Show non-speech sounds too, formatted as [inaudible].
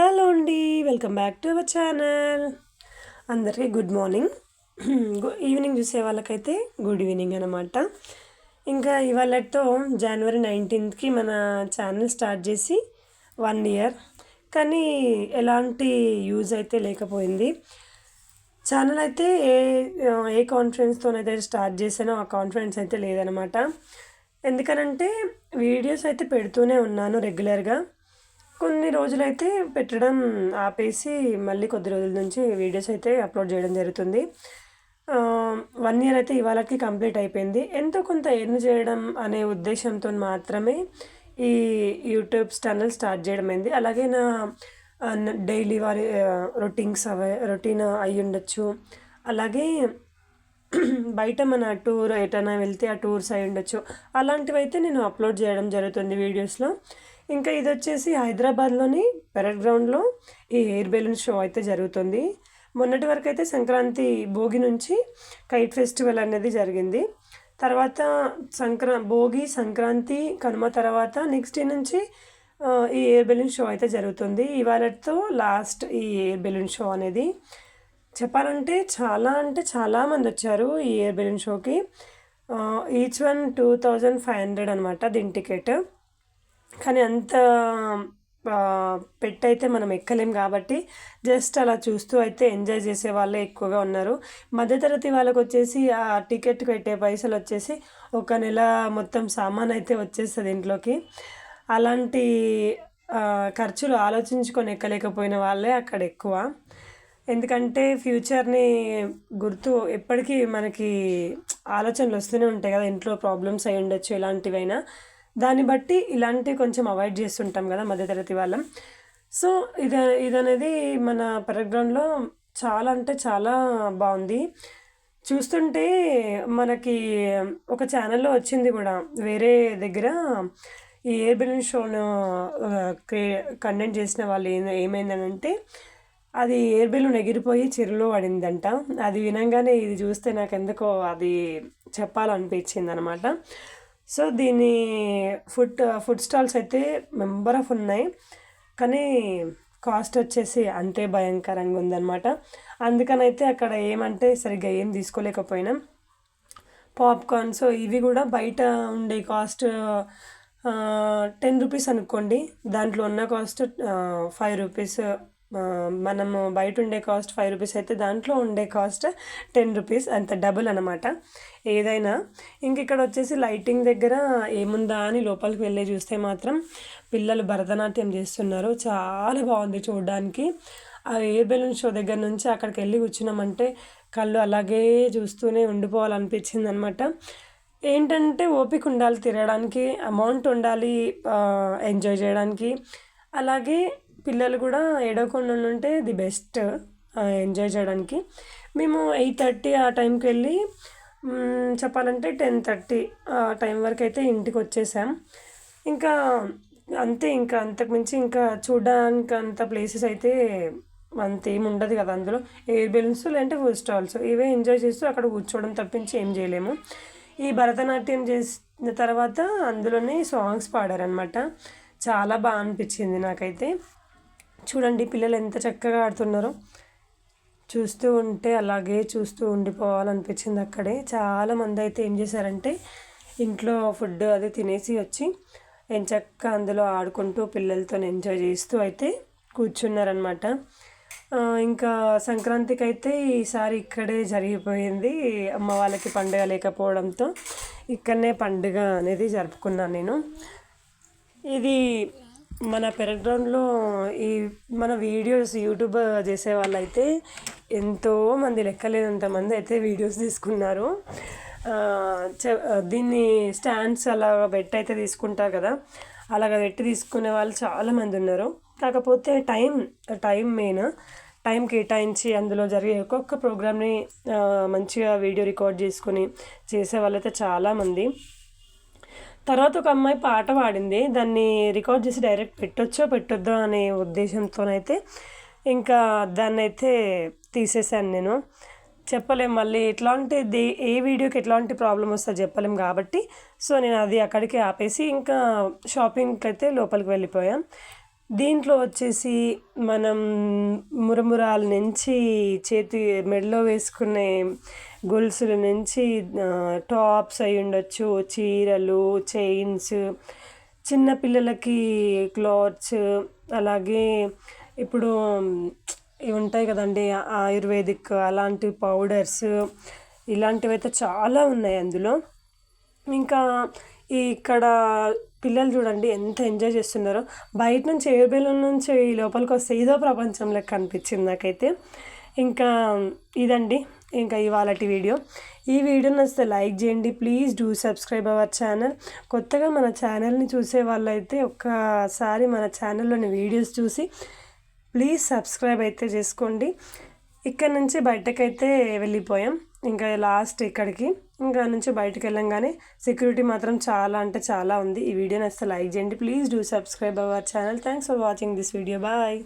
Hello అండి welcome back to our channel. అందరికీ good morning. [clears throat] గు- ఈవినింగ్ చూసే వాళ్ళకైతే గుడ్ ఈవినింగ్ అనమాట ఇంకా ఇవాళతో జనవరి నైన్టీన్త్కి మన ఛానల్ స్టార్ట్ చేసి వన్ ఇయర్. కానీ ఎలాంటి యూజ్ అయితే లేకపోయింది. ఛానల్ అయితే ఏ ఏ కాన్ఫిడెన్స్తోనైతే స్టార్ట్ చేసానో ఆ కాన్ఫిడెన్స్ అయితే లేదనమాట ఎందుకనంటే వీడియోస్ అయితే పెడుతూనే ఉన్నాను రెగ్యులర్గా కొన్ని రోజులైతే పెట్టడం ఆపేసి మళ్ళీ కొద్ది రోజుల నుంచి వీడియోస్ అయితే అప్లోడ్ చేయడం జరుగుతుంది. వన్ ఇయర్ అయితే ఇవాళకి కంప్లీట్ అయిపోయింది. ఎంతో కొంత ఎర్న్ చేయడం అనే ఉద్దేశంతో మాత్రమే ఈ యూట్యూబ్ ఛానల్ స్టార్ట్ చేయడం అయింది. అలాగే నా డైలీ వారి రొటీన్స్ అవే రొటీన్ అయి ఉండొచ్చు అలాగే బయట మన టూర్ ఎటైనా వెళ్తే ఆ టూర్స్ అయి ఉండొచ్చు. అలాంటివి అయితే నేను అప్లోడ్ చేయడం జరుగుతుంది వీడియోస్లో. ఇంకా ఇది వచ్చేసి హైదరాబాద్లోని పెరడ్ గ్రౌండ్లో ఈ ఎయిర్ బెలూన్ షో అయితే జరుగుతుంది. మొన్నటి వరకు అయితే సంక్రాంతి భోగి నుంచి కైట్ ఫెస్టివల్ అనేది జరిగింది. తర్వాత సంక్రా భోగి సంక్రాంతి కనుమ తర్వాత నెక్స్ట్ డే నుంచి ఈ ఎయిర్ బెలూన్ షో అయితే జరుగుతుంది. ఇవాళతో లాస్ట్ ఈ ఎయిర్ బెలూన్ షో అనేది. చెప్పాలంటే చాలా అంటే చాలా మంది వచ్చారు ఈ ఎయిర్ బెలూన్ షోకి each one two thousand five hundred అనమాట దీని టికెట్. కానీ అంత పెట్టయితే మనం ఎక్కలేం కాబట్టి జస్ట్ అలా చూస్తూ అయితే ఎంజాయ్ చేసే వాళ్ళే ఎక్కువగా ఉన్నారు. మధ్యతరగతి వాళ్ళకి వచ్చేసి ఆ టికెట్ పెట్టే పైసలు వచ్చేసి ఒక నెల మొత్తం సామాన్ అయితే వచ్చేస్తుంది ఇంట్లోకి. అలాంటి ఖర్చులు ఆలోచించుకొని ఎక్కలేకపోయిన వాళ్ళే అక్కడ ఎక్కువ. ఎందుకంటే ఫ్యూచర్ని గుర్తు ఎప్పటికీ మనకి ఆలోచనలు వస్తూనే ఉంటాయి కదా ఇంట్లో ప్రాబ్లమ్స్ అయి ఉండొచ్చు ఇలాంటివైనా దాన్ని బట్టి ఇలాంటివి కొంచెం అవాయిడ్ చేస్తుంటాం కదా మధ్యతరగతి వాళ్ళం. సో ఇది ఇది అనేది మన పరగ్రౌండ్లో చాలా అంటే చాలా బాగుంది. చూస్తుంటే మనకి ఒక ఛానల్లో వచ్చింది కూడా వేరే దగ్గర ఈ ఎయిర్ బెలూన్ షోను క్రియే కండక్ట్ చేసిన వాళ్ళు ఏం ఏమైందనంటే అది ఎయిర్ బెలూన్ ఎగిరిపోయి చెరువులో పడిందంట. అది వినంగానే ఇది చూస్తే నాకు ఎందుకో అది చెప్పాలనిపించింది అనమాట సో దీని ఫుడ్ ఫుడ్ స్టాల్స్ అయితే మెంబర్ ఆఫ్ ఉన్నాయి. కానీ కాస్ట్ వచ్చేసి అంతే భయంకరంగా ఉందన్నమాట అందుకనైతే అక్కడ ఏమంటే సరిగ్గా ఏం తీసుకోలేకపోయినాం. పాప్కార్న్ సో ఇవి కూడా బయట ఉండే కాస్ట్ టెన్ రూపీస్ అనుకోండి. దాంట్లో ఉన్న కాస్ట్ ఫైవ్ రూపీస్ మనము బయట ఉండే కాస్ట్ ఫైవ్ రూపీస్ అయితే దాంట్లో ఉండే కాస్ట్ టెన్ రూపీస్ అంత డబుల్ అనమాట ఏదైనా ఇంక ఇక్కడ వచ్చేసి లైటింగ్ దగ్గర ఏముందా అని లోపలికి వెళ్ళి చూస్తే మాత్రం పిల్లలు భరతనాట్యం చేస్తున్నారు. చాలా బాగుంది చూడడానికి. ఆ ఎయిర్ బెలూన్ షో దగ్గర నుంచి అక్కడికి వెళ్ళి కూర్చున్నామంటే కళ్ళు అలాగే చూస్తూనే ఉండిపోవాలనిపించింది అనమాట ఏంటంటే ఓపిక ఉండాలి తిరగడానికి అమౌంట్ ఉండాలి ఎంజాయ్ చేయడానికి. అలాగే పిల్లలు కూడా ఏడవకుండా ఉంటే ది బెస్ట్ ఎంజాయ్ చేయడానికి. మేము ఎయిట్ థర్టీ ఆ టైంకి వెళ్ళి చెప్పాలంటే టెన్ థర్టీ ఆ టైం వరకు అయితే ఇంటికి వచ్చేసాం ఇంకా అంతే ఇంకా అంతకుమించి ఇంకా చూడడానికి అంత ప్లేసెస్ అయితే అంత ఏమి ఉండదు కదా అందులో. ఎయిర్ బెలూన్స్ లేదంటే ఫుడ్ స్టాల్స్ ఇవే ఎంజాయ్ చేస్తూ అక్కడ కూర్చోవడం తప్పించి ఏం చేయలేము. ఈ భరతనాట్యం చేసిన తర్వాత అందులోనే సాంగ్స్ పాడారనమాట చాలా బాగా అనిపించింది నాకైతే. చూడండి పిల్లలు ఎంత చక్కగా ఆడుతున్నారో. చూస్తూ ఉంటే అలాగే చూస్తూ ఉండిపోవాలనిపించింది అక్కడే. చాలా మంది అయితే ఏం చేశారంటే ఇంట్లో ఫుడ్ అది తినేసి వచ్చి ఎంచక్క అందులో ఆడుకుంటూ పిల్లలతో ఎంజాయ్ చేస్తూ అయితే కూర్చున్నారనమాట ఇంకా సంక్రాంతికి అయితే ఈసారి ఇక్కడే జరిగిపోయింది అమ్మ వాళ్ళకి పండుగ లేకపోవడంతో. ఇక్కడనే పండుగ అనేది జరుపుకున్నాను నేను. ఇది మన పెరగ్రౌండ్లో ఈ మన వీడియోస్ యూట్యూబ్ చేసే వాళ్ళైతే ఎంతో మంది లెక్కలేనంత మంది అయితే వీడియోస్ తీసుకున్నారు. దీన్ని స్టాండ్స్ అలా పెట్టి అయితే తీసుకుంటారు కదా అలాగ పెట్టి తీసుకునే వాళ్ళు చాలామంది ఉన్నారు. కాకపోతే టైం టైం మెయిన్ టైం కేటాయించి అందులో జరిగే ఒక్కొక్క ప్రోగ్రామ్ని మంచిగా వీడియో రికార్డ్ చేసుకుని చేసే వాళ్ళైతే చాలామంది తర్వాత ఒక అమ్మాయి పాట పాడింది. దాన్ని రికార్డ్ చేసి డైరెక్ట్ పెట్టొచ్చో పెట్టొద్దో అనే ఉద్దేశంతోనైతే ఇంకా దాన్ని అయితే తీసేసాను నేను. చెప్పలేం మళ్ళీ ఎట్లాంటి దే ఏ వీడియోకి ఎట్లాంటి ప్రాబ్లం వస్తుందో చెప్పలేం కాబట్టి సో నేను అది అక్కడికి ఆపేసి ఇంకా షాపింగ్కి అయితే లోపలికి వెళ్ళిపోయాం దీంట్లో వచ్చేసి మనం మురమురాల నుంచి చేతి మెడలో వేసుకునే గొలుసుల నుంచి టాప్స్ అయి ఉండొచ్చు చీరలు చైన్స్ చిన్న పిల్లలకి క్లాత్స్ అలాగే ఇప్పుడు ఇవి ఉంటాయి కదండి ఆయుర్వేదిక్ అలాంటి పౌడర్స్ ఇలాంటివి అయితే చాలా ఉన్నాయి అందులో. ఇంకా ఇక్కడ పిల్లలు చూడండి ఎంత ఎంజాయ్ చేస్తున్నారో. బయట నుంచి ఎయిర్ బెలూన్ నుంచి లోపలికి వస్తే ఏదో ప్రపంచం లెక్క అనిపించింది నాకైతే. ఇంకా ఇదండి. ఇంకా ఇవాళటి వీడియో. ఈ వీడియో నచ్చితే లైక్ చేయండి. Please do subscribe our channel. కొత్తగా మన ఛానల్ని చూసే వాళ్ళైతే ఒక్కసారి మన ఛానల్లోని వీడియోస్ చూసి ప్లీజ్ సబ్స్క్రైబ్ అయితే చేసుకోండి. ఇక్కడ నుంచి బయటకైతే వెళ్ళిపోయాం. ఇంకా లాస్ట్ ఇక్కడికి. ఇంకా నుంచి బయటకు వెళ్ళంగానే సెక్యూరిటీ మాత్రం చాలా అంటే చాలా ఉంది. ఈ వీడియో నచ్చితే లైక్ చేయండి. Please do subscribe our channel. Thanks for watching this video. Bye.